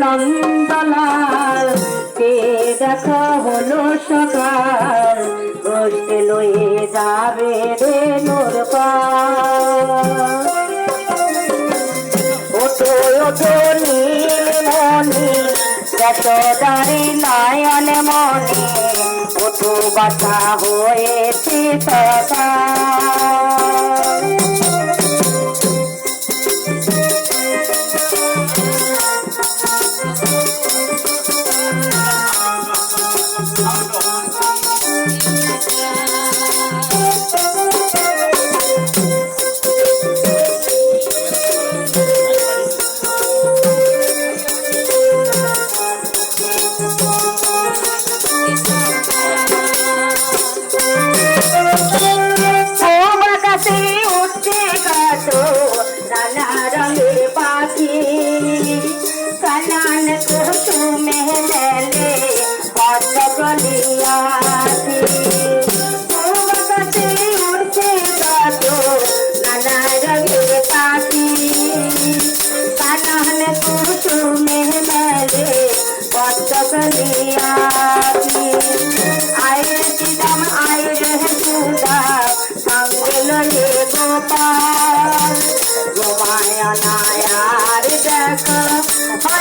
নন্দলাল কে দেখা হলো সকাল, বসতে লয়ে যাবে রে নোর ওঠো ওঠো নীলমণি যত দাঁড়ি নয়ন মনে ওঠো বাতা হয়েছে সকাল I don't know.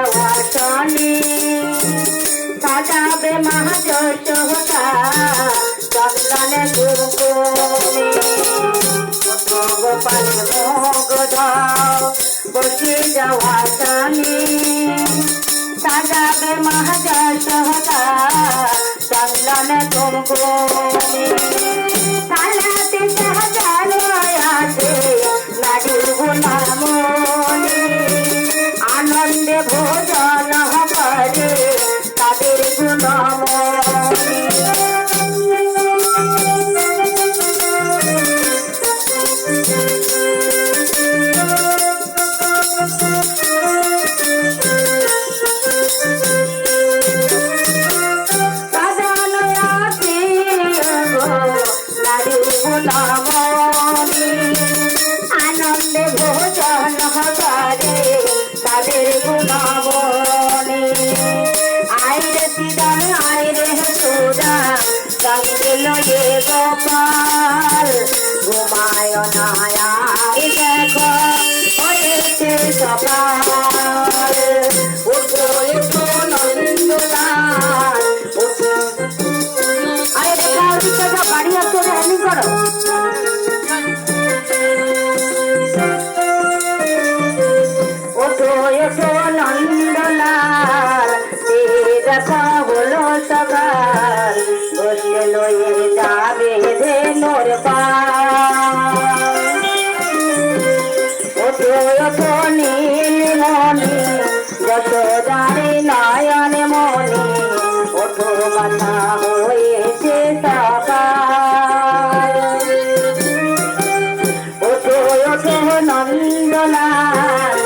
যাওয়া শনি সাজাবে মহাযশোদা চন্দনে দুর্গনে ওঠো গোপালে ধাও বসে যাওয়া শনি সাজাবে মহাযশোদা চন্দনে দুর্গনে গুণামণি আইরে সিদান আইরে সুদা সঙ্গে লয়ে গোপাল। ঘুমায় নায়া দেখো হয়েছে যশোদারে নয়ন মনি ওঠো কথা হয়েছে সকাল। ওঠো ওঠো নন্দলাল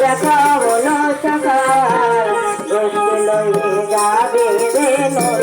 দেখা হলো সকাল। লয়ে যাবে রে নোর